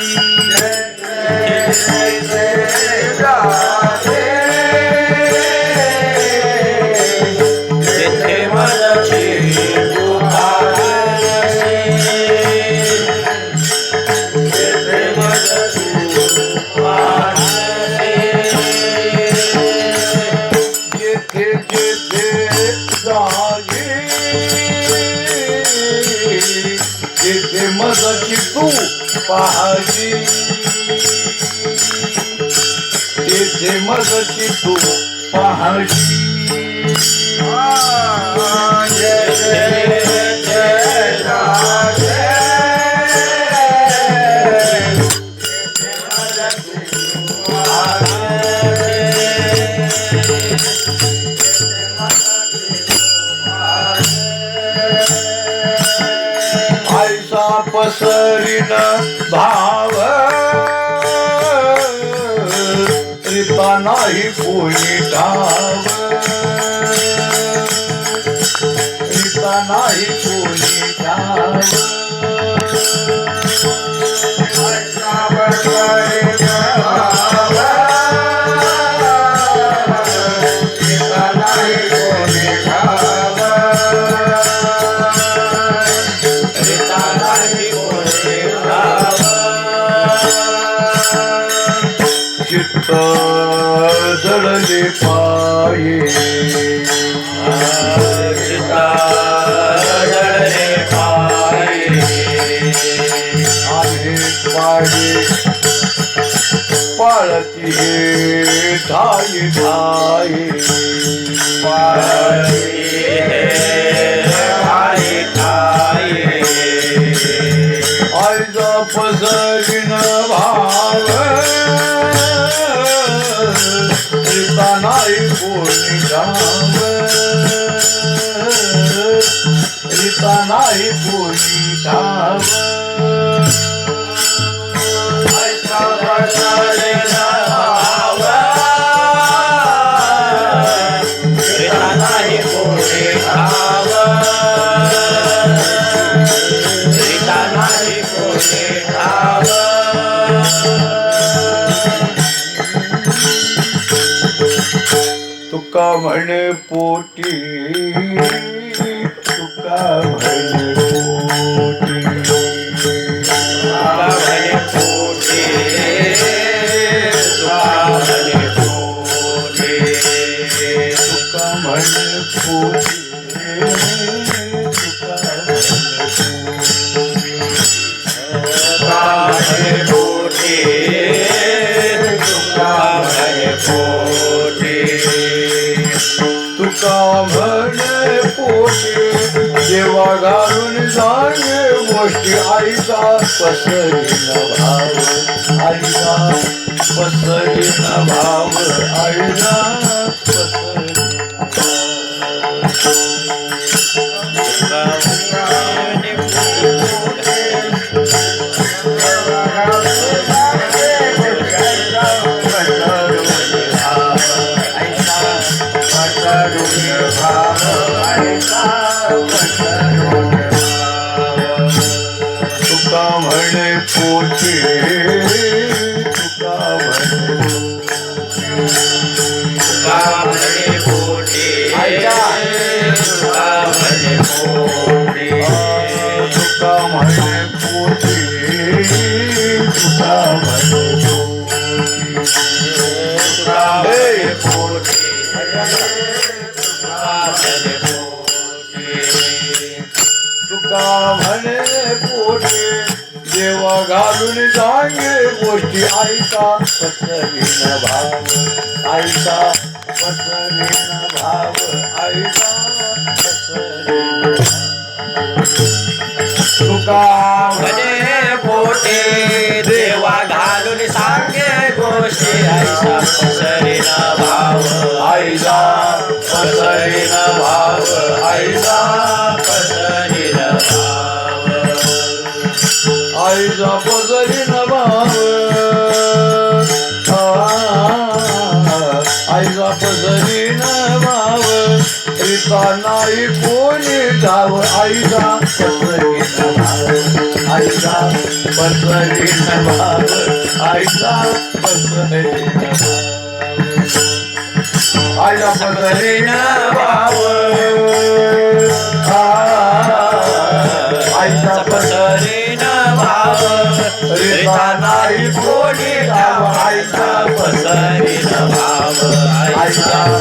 Thank you. तू पाहाजी येथे मजाची तू पाहाजी आयसा पसरीन भाव रिता नाही कोणी ठाव. रिता नाही कोणी ठाव. चित्त जळले पाये. आहे पाडे पाळती हे ठाई ठाई कोणी धाव रिता नाही कोणी धाव तुका म्हणे पोटी म्हणे पोटे तुका देवा घालून सांगे मोठी आईचा पसरीन भाव आईचा पसरीन भाव आईचा तुका म्हणे पोटी तुका म्हणे तुका म्हणे पोटी, तुका तुका म्हणे पोटी. देवा घालून सांगे गोष्टी आईचा पसरीन भाव आईचा पसरीन भाव आईचा पसरीन तुका म्हणे पोटे आ, जरी पसरीन भाव रीता नाही कोणी गाव आईचा पसरीन भाव आईचा पसरीन भाव आईचा पसरीन भाव आईला पसरीन भाव ठाव